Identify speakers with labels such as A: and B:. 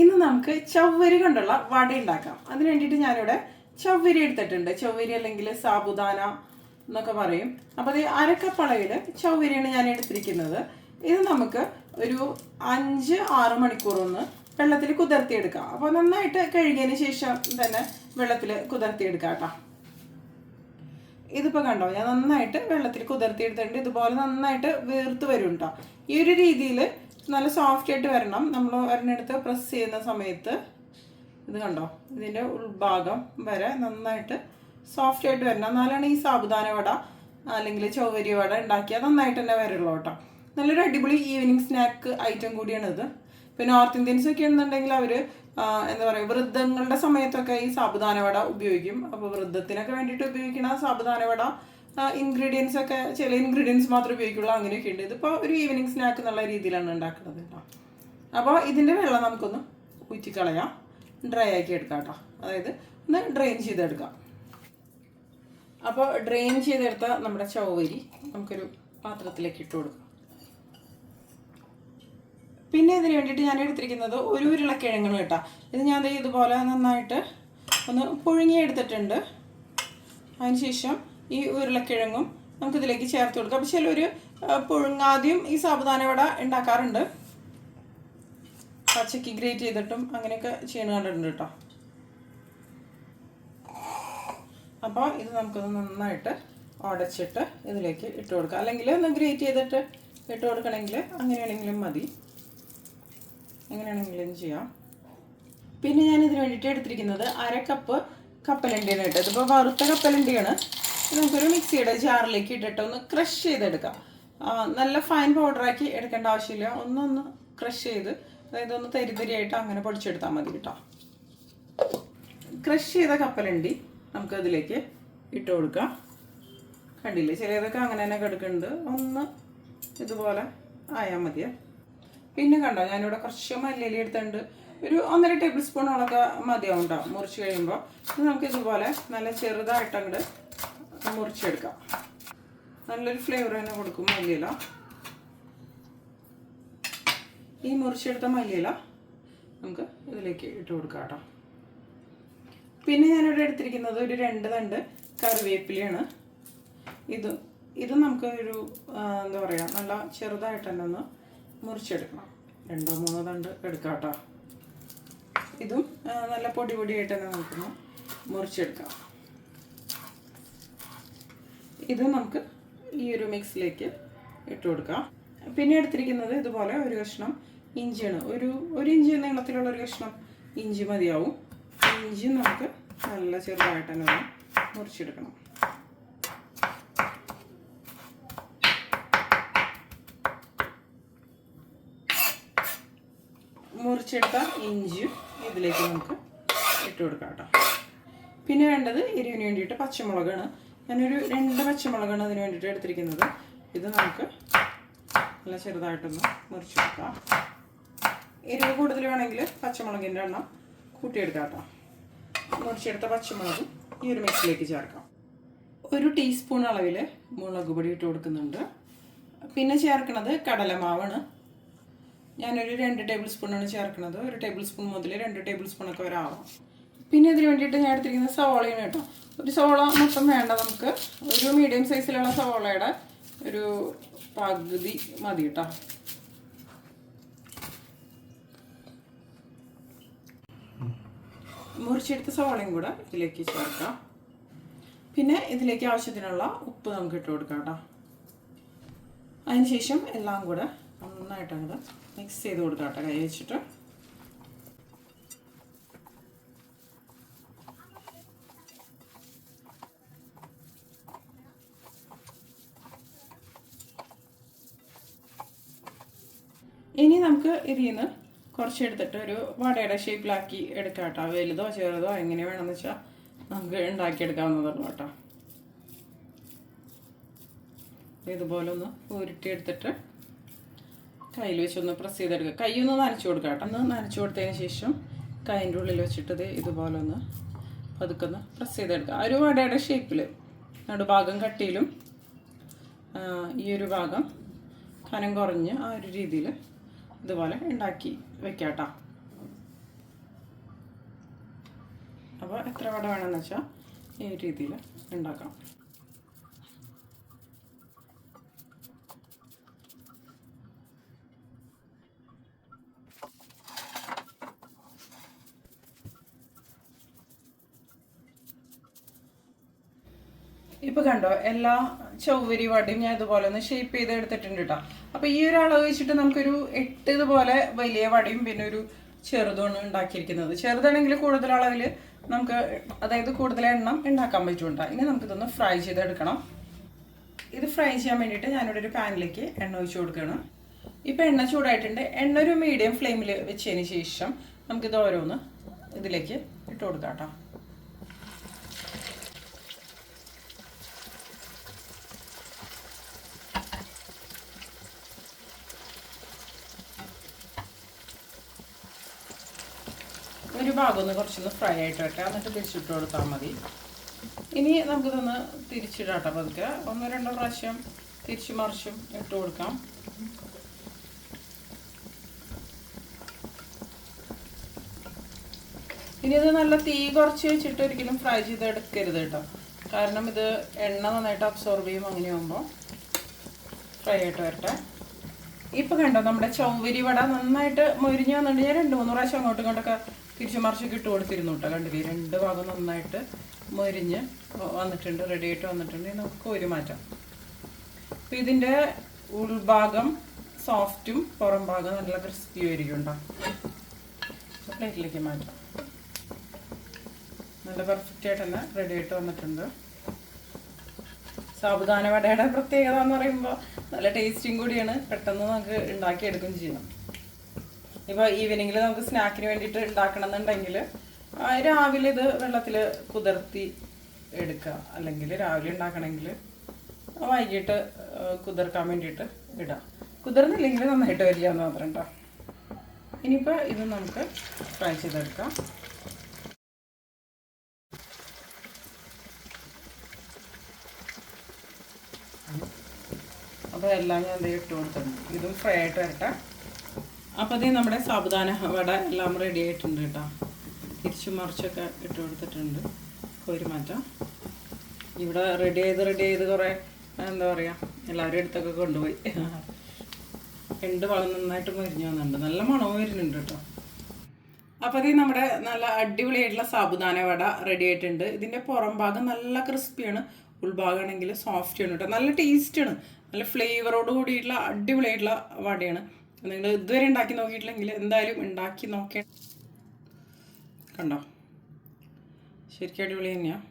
A: ഇന്ന് നമുക്ക് ചവ്വരി കൊണ്ടുള്ള വട ഉണ്ടാക്കാം. അതിന് വേണ്ടിയിട്ട് ഞാനിവിടെ ചവ്വരി എടുത്തിട്ടുണ്ട്. ചവ്വരി അല്ലെങ്കിൽ സാബുദാന എന്നൊക്കെ പറയും. അപ്പോൾ അത് അരക്കപ്പളയിൽ ചവ്വരിയാണ് ഞാൻ എടുത്തിരിക്കുന്നത്. ഇത് നമുക്ക് ഒരു അഞ്ച് ആറ് മണിക്കൂർ ഒന്ന് വെള്ളത്തിൽ കുതിർത്തിയെടുക്കാം. അപ്പോൾ നന്നായിട്ട് കഴുകിയതിന് ശേഷം തന്നെ വെള്ളത്തിൽ കുതിർത്തിയെടുക്കാം കേട്ടോ. ഇതിപ്പോൾ കണ്ടോ ഞാൻ നന്നായിട്ട് വെള്ളത്തിൽ കുതിർത്തിയെടുത്തിട്ടുണ്ട്. ഇതുപോലെ നന്നായിട്ട് വീർത്ത് വരും കേട്ടോ. ഈ ഒരു രീതിയിൽ നല്ല സോഫ്റ്റ് ആയിട്ട് വരണം. നമ്മൾ ഒരെണ്ണെടുത്ത് പ്രസ് ചെയ്യുന്ന സമയത്ത് ഇത് കണ്ടോ? ഇതിന്റെ ഉൾഭാഗം വരെ നന്നായിട്ട് സോഫ്റ്റ് ആയിട്ട് വരണം. എന്നാലാണ് ഈ സാബുദാന വട അല്ലെങ്കിൽ ചൗവരി വട ഉണ്ടാക്കിയാൽ നന്നായിട്ട് തന്നെ വരുള്ളൂ കേട്ടോ. നല്ലൊരു അടിപൊളി ഈവനിങ് സ്നാക്ക് ഐറ്റം കൂടിയാണ് ഇത്. ഇപ്പോൾ നോർത്ത് ഇന്ത്യൻസ് ഒക്കെ ആണെന്നുണ്ടെങ്കിൽ അവർ എന്താ പറയുക വൃദ്ധങ്ങളുടെ സമയത്തൊക്കെ ഈ സാബുദാന വട ഉപയോഗിക്കും. അപ്പോൾ വൃദ്ധത്തിനൊക്കെ വേണ്ടിയിട്ട് ഉപയോഗിക്കുന്ന സാബുദാന വട ഇൻഗ്രീഡിയൻസ് ഒക്കെ ചില ഇൻഗ്രീഡിയൻസ് മാത്രമേ ഉപയോഗിക്കുള്ളൂ അങ്ങനെയൊക്കെ ഉണ്ട്. ഇതിപ്പോൾ ഒരു ഈവനിങ് സ്നാക്ക് എന്നുള്ള രീതിയിലാണ് ഉണ്ടാക്കുന്നത് കേട്ടോ. അപ്പോൾ ഇതിന്റെ വെള്ളം നമുക്കൊന്ന് ഊറ്റിക്കളയാം. ഡ്രൈ ആക്കി എടുക്കാം കേട്ടോ. അതായത് ഒന്ന് ഡ്രെയിൻ ചെയ്തെടുക്കാം. അപ്പോൾ ഡ്രെയിൻ ചെയ്തെടുത്ത നമ്മുടെ ചോവരി നമുക്കൊരു പാത്രത്തിലേക്ക് ഇട്ട് കൊടുക്കാം. പിന്നെ ഇതിന് വേണ്ടിയിട്ട് ഞാൻ എടുത്തിരിക്കുന്നത് ഒരു ഉരുളക്കിഴങ്ങാണ് കേട്ടോ. ഇത് ഞാൻ ഇതുപോലെ നന്നായിട്ട് ഒന്ന് പുഴുങ്ങിയെടുത്തിട്ടുണ്ട്. അതിനുശേഷം ഈ ഉരുളക്കിഴങ്ങും നമുക്കിതിലേക്ക് ചേർത്ത് കൊടുക്കാം. അപ്പോൾ ചിലർ പുഴുങ്ങാതെയും ഈ സാബുദാന വട ഉണ്ടാക്കാറുണ്ട്. പച്ചക്ക് ഗ്രേറ്റ് ചെയ്തിട്ടും അങ്ങനെയൊക്കെ ചെയ്യണ കണ്ടിട്ടുണ്ട് കേട്ടോ അപ്പോൾ ഇത് നമുക്കൊന്ന് നന്നായിട്ട് ഉടച്ചിട്ട് ഇതിലേക്ക് ഇട്ട് കൊടുക്കാം. അല്ലെങ്കിൽ ഒന്ന് ഗ്രേറ്റ് ചെയ്തിട്ട് ഇട്ട് കൊടുക്കണമെങ്കിൽ അങ്ങനെയാണെങ്കിലും മതി. എങ്ങനെയാണെങ്കിലും ചെയ്യാം. പിന്നെ ഞാൻ ഇതിന് വേണ്ടിയിട്ട് എടുത്തിരിക്കുന്നത് അര കപ്പ് കപ്പലണ്ടിയാണ് കേട്ടോ. ഇതിപ്പോൾ വറുത്ത കപ്പലണ്ടിയാണ്. നമുക്കൊരു മിക്സിയുടെ ജാറിലേക്ക് ഇട്ടിട്ട് ഒന്ന് ക്രഷ് ചെയ്തെടുക്കാം. നല്ല ഫൈൻ പൗഡറാക്കി എടുക്കേണ്ട ആവശ്യമില്ല. ഒന്നൊന്ന് ക്രഷ് ചെയ്ത് അതായത് ഒന്ന് തരിതരിയായിട്ട് അങ്ങനെ പൊടിച്ചെടുത്താൽ മതി കേട്ടോ. ക്രഷ് ചെയ്ത കപ്പലണ്ടി നമുക്കതിലേക്ക് ഇട്ട് കൊടുക്കാം. കണ്ടില്ലേ? ചിലതൊക്കെ അങ്ങനെ തന്നെ കിടക്കുന്നുണ്ട്. ഒന്ന് ഇതുപോലെ ആയാൽ മതിയേ. പിന്നെ കണ്ടോ ഞാനിവിടെ കുറച്ച് മല്ലിയില എടുത്തിട്ടുണ്ട്. ഒരു ഒന്നര ടേബിൾ സ്പൂണോളൊക്കെ മതിയാവും കേട്ടോ. മുറിച്ച് കഴിയുമ്പോൾ നമുക്ക് ഇതുപോലെ നല്ല ചെറുതായിട്ട് മുറിച്ചെടുക്കാം. നല്ലൊരു ഫ്ലേവർ തന്നെ കൊടുക്കും മല്ലിയില. ഈ മുറിച്ചെടുത്ത മല്ലിയില നമുക്ക് ഇതിലേക്ക് ഇട്ട് കൊടുക്കാം കേട്ടോ. പിന്നെ ഞാനിവിടെ എടുത്തിരിക്കുന്നത് ഒരു രണ്ട് തണ്ട് കറിവേപ്പിലയാണ്. ഇത് ഇത് നമുക്ക് ഒരു എന്താ പറയുക നല്ല ചെറുതായിട്ട് തന്നെ ഒന്ന് മുറിച്ചെടുക്കണം. രണ്ടോ മൂന്നോ തണ്ട് എടുക്കാം കേട്ടോ. ഇതും നല്ല പൊടി പൊടിയായിട്ട് തന്നെ നമുക്കൊന്ന് മുറിച്ചെടുക്കാം. ഇത് നമുക്ക് ഈ ഒരു മിക്സിലേക്ക് ഇട്ട് കൊടുക്കാം. പിന്നെ എടുത്തിരിക്കുന്നത് ഇതുപോലെ ഒരു കഷ്ണം ഇഞ്ചിയാണ്. ഒരു ഒരു ഇഞ്ചി നീളത്തിലുള്ള ഒരു കഷ്ണം ഇഞ്ചി മതിയാവും. ഇഞ്ചി നമുക്ക് നല്ല ചെറുതായിട്ട് തന്നെ മുറിച്ചെടുക്കണം. മുറിച്ചെടുത്ത ഇഞ്ചിയും ഇതിലേക്ക് നമുക്ക് ഇട്ട് കൊടുക്കാം കേട്ടോ. പിന്നെ വേണ്ടത് എരിവിന് വേണ്ടിയിട്ട് പച്ചമുളകാണ്. ഞാനൊരു രണ്ട് പച്ചമുളകാണ് അതിന് വേണ്ടിയിട്ട് എടുത്തിരിക്കുന്നത്. ഇത് നമുക്ക് നല്ല ചെറുതായിട്ടൊന്ന് മുറിച്ച് കൊടുക്കാം. എരിവ് കൂടുതൽ വേണമെങ്കിൽ പച്ചമുളകിന്റെ എണ്ണം കൂട്ടിയെടുക്കാം കേട്ടോ. മുറിച്ചെടുത്ത പച്ചമുളകും ഈ ഒരു മിക്സിലേക്ക് ചേർക്കാം. ഒരു ടീസ്പൂൺ അളവിൽ മുളക് പൊടി ഇട്ട് കൊടുക്കുന്നുണ്ട്. പിന്നെ ചേർക്കുന്നത് കടലമാവാണ്. ഞാനൊരു രണ്ട് ടേബിൾ സ്പൂണാണ് ചേർക്കുന്നത്. ഒരു ടേബിൾ സ്പൂൺ മുതൽ രണ്ട് ടേബിൾ സ്പൂണൊക്കെ വരെ ആവാം. പിന്നെ ഇതിന് വേണ്ടിയിട്ട് ഞാൻ എടുത്തിരിക്കുന്നത് സവോളയാണ് കേട്ടോ. ഒരു സവോള മൊത്തം വേണ്ട നമുക്ക്. ഒരു മീഡിയം സൈസിലുള്ള സവോളയുടെ ഒരു പകുതി മതി കേട്ടോ. മുറിച്ചെടുത്ത സവോളയും കൂടെ ഇതിലേക്ക് ചേർക്കാം. പിന്നെ ഇതിലേക്ക് ആവശ്യത്തിനുള്ള ഉപ്പ് നമുക്ക് ഇട്ട് കൊടുക്കാം കേട്ടോ. അതിനുശേഷം എല്ലാം കൂടെ നന്നായിട്ട് അങ്ങോട്ട് മിക്സ് ചെയ്ത് കൊടുക്കാം കേട്ടോ കൈ വെച്ചിട്ട്. ഇനി നമുക്ക് ഇതിൽ നിന്ന് കുറച്ച് എടുത്തിട്ട് ഒരു വടയുടെ ഷേപ്പിലാക്കി എടുക്കാം കേട്ടോ വലുതോ ചെറുതോ എങ്ങനെ വേണമെന്ന് വെച്ചാൽ നമുക്ക് ഉണ്ടാക്കിയെടുക്കാവുന്നതാണ് കേട്ടോ. ഇതുപോലെ ഒന്ന് ഉരുട്ടിയെടുത്തിട്ട് കയ്യിൽ വെച്ചൊന്ന് പ്രസ് ചെയ്തെടുക്കുക. കൈ ഒന്ന് നനച്ചു കൊടുക്കുക കേട്ടോ. ഒന്ന് നനച്ചു കൊടുത്തതിന് ശേഷം കൈന്റെ ഉള്ളിൽ വെച്ചിട്ട് ഇത് ഇതുപോലെ ഒന്ന് പതുക്കൊന്ന് പ്രസ് ചെയ്തെടുക്കുക. ഒരു വടയുടെ ഷേപ്പിൽ നടുഭാഗം കട്ടിയിലും ഈ ഒരു ഭാഗം കനം കുറഞ്ഞ് ആ ഒരു രീതിയിൽ ഇതുപോലെ ഉണ്ടാക്കി വെക്കാട്ടോ. കേട്ടോ അപ്പോൾ എത്ര വട വേണമെന്ന് വെച്ചാൽ ഈ രീതിയിൽ ഉണ്ടാക്കാം. ഇപ്പോൾ കണ്ടോ എല്ലാ ചൗവരി വടയും ഞാൻ ഇതുപോലെ ഒന്ന് ഷേപ്പ് ചെയ്ത് എടുത്തിട്ടുണ്ട് കേട്ടോ അപ്പൊ ഈ ഒരു അളവ് വെച്ചിട്ട് നമുക്കൊരു എട്ട് ഇതുപോലെ വലിയ വടിയും പിന്നെ ഒരു ചെറുതുമാണ് ഉണ്ടാക്കിയിരിക്കുന്നത്. ചെറുതാണെങ്കിൽ കൂടുതൽ അളവിൽ നമുക്ക് അതായത് കൂടുതൽ എണ്ണം ഉണ്ടാക്കാൻ പറ്റും ഇനി നമുക്കിതൊന്ന് ഫ്രൈ ചെയ്തെടുക്കണം. ഇത് ഫ്രൈ ചെയ്യാൻ വേണ്ടിയിട്ട് ഞാനിവിടെ ഒരു പാനിലേക്ക് എണ്ണ ഒഴിച്ചു കൊടുക്കുകയാണ്. ഇപ്പം എണ്ണ ചൂടായിട്ടുണ്ട്. എണ്ണ ഒരു മീഡിയം ഫ്ലെയിമിൽ വെച്ചതിന് ശേഷം നമുക്കിത് ഓരോന്ന് ഇതിലേക്ക് ഇട്ട് കൊടുക്കാം കേട്ടോ ഒരു ഭാഗം ഒന്ന് കുറച്ചൊന്ന് ഫ്രൈ ആയിട്ട് വെക്കാം. എന്നിട്ട് തിരിച്ചിട്ട് കൊടുത്താൽ മതി. ഇനി നമുക്കിതൊന്ന് തിരിച്ചിടാട്ടോ പതുക്കെ. ഒന്നോ രണ്ടോ പ്രാവശ്യം തിരിച്ചു മറിച്ചും ഇട്ട് കൊടുക്കാം. ഇനി ഇത് നല്ല തീ കുറച്ച് വെച്ചിട്ട് ഒരിക്കലും ഫ്രൈ ചെയ്ത് എടുക്കരുത് കേട്ടോ. കാരണം ഇത് എണ്ണ നന്നായിട്ട് അബ്സോർബ് ചെയ്യും അങ്ങനെയാകുമ്പോൾ ഫ്രൈ ആയിട്ട് വരട്ടെ. ഇപ്പൊ കണ്ടോ നമ്മുടെ ചൗവരി വട നന്നായിട്ട് മൊരിഞ്ഞ് വന്നിട്ട് ഞാൻ രണ്ട് മൂന്ന് പ്രാവശ്യം അങ്ങോട്ടും ഇങ്ങോട്ടൊക്കെ തിരിച്ചു മറിച്ചൊക്കെ ഇട്ട് കൊടുത്തിരുന്നു കേട്ടോ. കണ്ടില്ലേ രണ്ട് ഭാഗം നന്നായിട്ട് മൊരിഞ്ഞ് വന്നിട്ടുണ്ട് റെഡി ആയിട്ട് വന്നിട്ടുണ്ട്. നമുക്ക് ഒരു മാറ്റം. അപ്പം ഇതിന്റെ ഉൾഭാഗം സോഫ്റ്റും പുറം ഭാഗം നല്ല ക്രിസ്പി ആയിരിക്കും ഉണ്ടോ പ്ലേറ്റിലേക്ക് മാറ്റാം. നല്ല പെർഫെക്റ്റ് ആയിട്ട് തന്നെ റെഡി ആയിട്ട് വന്നിട്ടുണ്ട്. സാബുദാന വടയുടെ പ്രത്യേകത എന്ന് പറയുമ്പോൾ നല്ല ടേസ്റ്റിങ് കൂടിയാണ് പെട്ടെന്ന് നമുക്ക് ഉണ്ടാക്കിയെടുക്കുകയും ചെയ്യണം ഇപ്പോൾ ഈവനിങ്ങിൽ നമുക്ക് സ്നാക്കിന് വേണ്ടിയിട്ട് ഉണ്ടാക്കണം എന്നുണ്ടെങ്കിൽ രാവിലെ ഇത് വെള്ളത്തിൽ കുതിർത്തി എടുക്കുക അല്ലെങ്കിൽ രാവിലെ ഉണ്ടാക്കണമെങ്കിൽ വൈകിട്ട് കുതിർക്കാൻ വേണ്ടിയിട്ട് ഇടാം. കുതിർന്നില്ലെങ്കിൽ നന്നായിട്ട് വരിക എന്ന് മാത്രം കേട്ടോ ഇനിയിപ്പോൾ ഇത് നമുക്ക് ഫ്രൈ ചെയ്തെടുക്കാം. അപ്പോൾ എല്ലാം ഞാൻ ഇട്ട് കൊടുത്തിട്ടുണ്ട്. ഇതും ഫ്രൈ ആയിട്ട് വരട്ടെ. അപ്പോൾ അതേ നമ്മുടെ സാബുദാന വട എല്ലാം റെഡി ആയിട്ടുണ്ട് കേട്ടോ. തിരിച്ചു മറിച്ചൊക്കെ ഇട്ട് കൊടുത്തിട്ടുണ്ട്. ഒരു മാറ്റം. ഇവിടെ റെഡി ചെയ്ത് റെഡി ചെയ്ത് കുറേ എന്താ പറയുക എല്ലാവരും അടുത്തൊക്കെ കൊണ്ടുപോയി. രണ്ട് വളം നന്നായിട്ട് മരിഞ്ഞു വന്നിട്ടുണ്ട്. നല്ല മണവും വരുന്നുണ്ട് കേട്ടോ. അപ്പോൾ അതേ നമ്മുടെ നല്ല അടിപൊളിയായിട്ടുള്ള സാബുദാന വട റെഡി ആയിട്ടുണ്ട്. ഇതിന്റെ പുറം ഭാഗം നല്ല ക്രിസ്പിയാണ് ഉൾഭാഗമാണെങ്കിൽ സോഫ്റ്റ് ആണ് കേട്ടോ. നല്ല ടേസ്റ്റാണ് നല്ല ഫ്ലേവറോട് കൂടിയിട്ടുള്ള അടിപൊളിയായിട്ടുള്ള വടയാണ്. നിങ്ങൾ ഇതുവരെ ഉണ്ടാക്കി നോക്കിയിട്ടില്ലെങ്കിൽ എന്തായാലും ഉണ്ടാക്കി നോക്കേ കണ്ടോ? ശരിക്കും അടിപൊളി തന്നെയാണ്